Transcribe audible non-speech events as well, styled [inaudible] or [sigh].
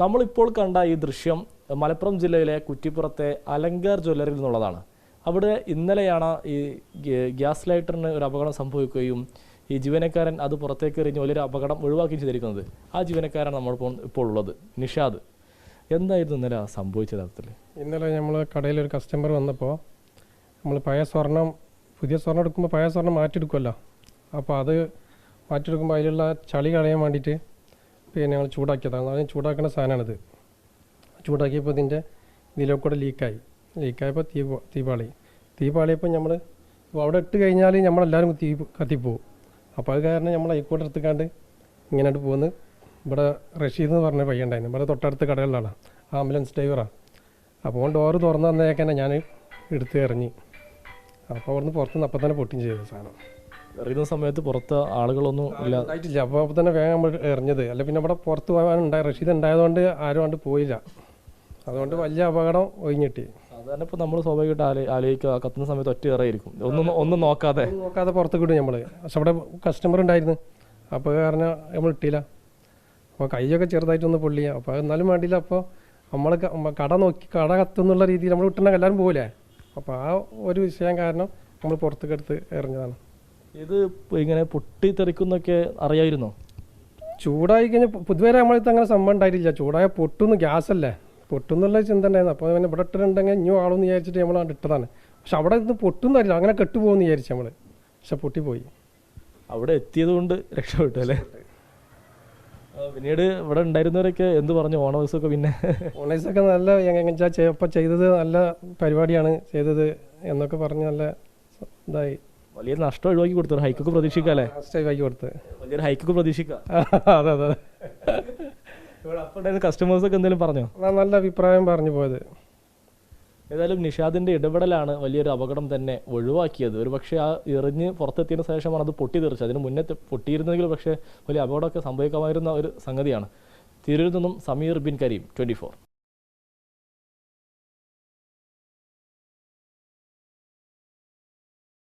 നമ്മളിപ്പോൾ കണ്ട ഈ ദൃശ്യം മലപ്പുറം ജില്ലയിലെ കുറ്റിപ്പുറത്തെ അലങ്കാർ ജ്വല്ലറിയിൽ നിന്നുള്ളതാണ്. അവിടെ ഇന്നലെയാണ് ഈ ഗ്യാസ് ലൈറ്ററിന് ഒരു അപകടം സംഭവിക്കുകയും ഈ ജീവനക്കാരൻ അത് പുറത്തേക്ക് എറിഞ്ഞ് വലിയൊരു അപകടം ഒഴിവാക്കുകയും ചെയ്തിരിക്കുന്നത്. ആ ജീവനക്കാരാണ് നമ്മളിപ്പോൾ ഇപ്പോൾ ഉള്ളത്. നിഷാദ് എന്തായിരുന്നു ഇന്നലെ സംഭവിച്ചത് അർത്ഥത്തിൽ ഇന്നലെ നമ്മൾ കടയിൽ ഒരു കസ്റ്റമർ വന്നപ്പോൾ നമ്മൾ പഴയ സ്വർണം പുതിയ സ്വർണം എടുക്കുമ്പോൾ പഴയ സ്വർണം മാറ്റിയെടുക്കുമല്ലോ അപ്പോൾ അത് മാറ്റിയെടുക്കുമ്പോൾ അതിലുള്ള ചളി കളയാൻ വേണ്ടിയിട്ട് പിന്നെ ഞങ്ങൾ ചൂടാക്കിയതാണ്. അതിന് ചൂടാക്കുന്ന സാധനമാണിത്. ചൂടാക്കിയപ്പോൾ ഇതിന്റെ ഇതിലൊക്കെ കൂടെ ലീക്കായി. ലീക്കായപ്പോൾ തീ തീപാളി തീ പാളി. തീ പാളിയപ്പോൾ നമ്മൾ അവിടെ ഇട്ട് കഴിഞ്ഞാൽ നമ്മളെല്ലാവരും തീ കത്തിപ്പോവും. അപ്പോൾ അത് കാരണം നമ്മൾ ഹൈക്കോട്ട് എടുത്തുക്കാണ്ട് ഇങ്ങനെ പോകുന്നത് ഇവിടെ റഷീദ് എന്ന് പറഞ്ഞ പയ്യണ്ടായിരുന്നു ഇവിടെ തൊട്ടടുത്ത് കടകളിലാണ് ആംബുലൻസ് ഡ്രൈവറാണ് അപ്പോൾ ഡോറ് തുറന്നു തന്നേക്കന്നെ ഞാൻ എടുത്ത് ഇറങ്ങി അപ്പോൾ അവിടുന്ന് പുറത്തുനിന്ന് അപ്പം തന്നെ പൊട്ടിയും ചെയ്തു സാധനം. എറിയുന്ന സമയത്ത് പുറത്ത് ആളുകളൊന്നും ഇല്ല. ആയിട്ടില്ല അപ്പോൾ അപ്പോൾ തന്നെ വേഗം നമ്മൾ എറിഞ്ഞത്. അല്ല പിന്നെ അവിടെ പുറത്ത് പോകാനുണ്ടായ റഷീദ് ഉണ്ടായതുകൊണ്ട് ആരും കൊണ്ട് പോയില്ല. അതുകൊണ്ട് വലിയ അപകടം ഒഴിഞ്ഞിട്ടി. സാധാരണ ഇപ്പോൾ നമ്മൾ സ്വാഭാവികമായിട്ട് ആലോ ആലോചിക്കുക. കത്തുന്ന സമയത്ത് ഒറ്റ ഇറയിരിക്കും ഒന്നും ഒന്നും നോക്കാതെ. നോക്കാതെ പുറത്ത് കിട്ടും നമ്മൾ പക്ഷെ അവിടെ കസ്റ്റമർ ഉണ്ടായിരുന്നു. അപ്പോൾ കാരണം നമ്മൾ ഇട്ടില്ല. അപ്പോൾ കൈയൊക്കെ ചെറുതായിട്ടൊന്ന് പൊള്ളി അപ്പോൾ എന്നാലും വേണ്ടിയില്ല. അപ്പോൾ നമ്മൾ കട നോക്കി കട കത്തുന്നുള്ള രീതിയിൽ നമ്മൾ വിട്ടുണ്ടെങ്കിൽ എല്ലാവരും പോകില്ലേ അപ്പോൾ ആ ഒരു വിഷയം കാരണം നമ്മൾ പുറത്തേക്കെടുത്ത് ഇറങ്ങിയതാണ് എറിഞ്ഞതാണ്. ഇത് ഇങ്ങനെ പൊട്ടിത്തെറിക്കുന്നൊക്കെ അറിയായിരുന്നോ? ചൂടായി കഴിഞ്ഞാൽ പൊതുവേ നമ്മളിത് അങ്ങനെ സംഭവം ഉണ്ടായിട്ടില്ല. ചൂടായ പൊട്ടുന്നു ഗ്യാസ് അല്ലേ പൊട്ടുന്നുള്ള ചിന്ത ഉണ്ടായിരുന്നു. അപ്പോൾ പിന്നെ ഇവിടെ ഇട്ടിട്ടുണ്ടെങ്കിൽ ഇനിയും ആളെന്ന് വിചാരിച്ചിട്ട് നമ്മൾ ഇട്ടതാണ്. പക്ഷെ അവിടെ നിന്ന് പൊട്ടുന്നറിയില്ല അങ്ങനെ കെട്ടുപോകുമെന്ന് വിചാരിച്ചു നമ്മൾ പക്ഷെ പൊട്ടിപ്പോയി. അവിടെ എത്തിയത് കൊണ്ട് രക്ഷപ്പെട്ടു അല്ലേ? പിന്നീട് ഇവിടെ ഉണ്ടായിരുന്നവരൊക്കെ എന്ത് പറഞ്ഞു? ഓണേഴ്സൊക്കെ പിന്നെ? ഓണേഴ്സൊക്കെ നല്ല എങ്ങനെയാ ചെയ്യപ്പോൾ ചെയ്തത് നല്ല പരിപാടിയാണ് ചെയ്തത് എന്നൊക്കെ പറഞ്ഞ് നല്ല ഇതായി. വലിയ നഷ്ടം ഒഴിവാക്കി കൊടുത്തു. ഹൈക്കൊക്കെ പ്രതീക്ഷിക്കാം അല്ലേ കൊടുത്ത്. വലിയൊരു ഹൈക്കൊക്കെ പ്രതീക്ഷിക്കാം. [laughs] അതെ അതെ ഇവിടെ അപ്പോൾ ഉണ്ടായിരുന്ന കസ്റ്റമേഴ്സൊക്കെ എന്തെങ്കിലും പറഞ്ഞോ? നല്ല അഭിപ്രായം പറഞ്ഞു പോയത്. ഏതായാലും നിഷാദിന്റെ ഇടപെടലാണ് വലിയൊരു അപകടം തന്നെ ഒഴിവാക്കിയത്. ഒരു പക്ഷേ ആ എറിഞ്ഞ് പുറത്തെത്തിയതിന് ശേഷമാണ് അത് പൊട്ടി തീർച്ച അതിന് മുന്നേ പൊട്ടിയിരുന്നെങ്കിൽ പക്ഷേ വലിയ അപകടമൊക്കെ സംഭവിക്കാമായിരുന്ന ഒരു സംഗതിയാണ്. തിരൂരിൽ നിന്നും സമീർ ബിൻ കരീം ട്വന്റി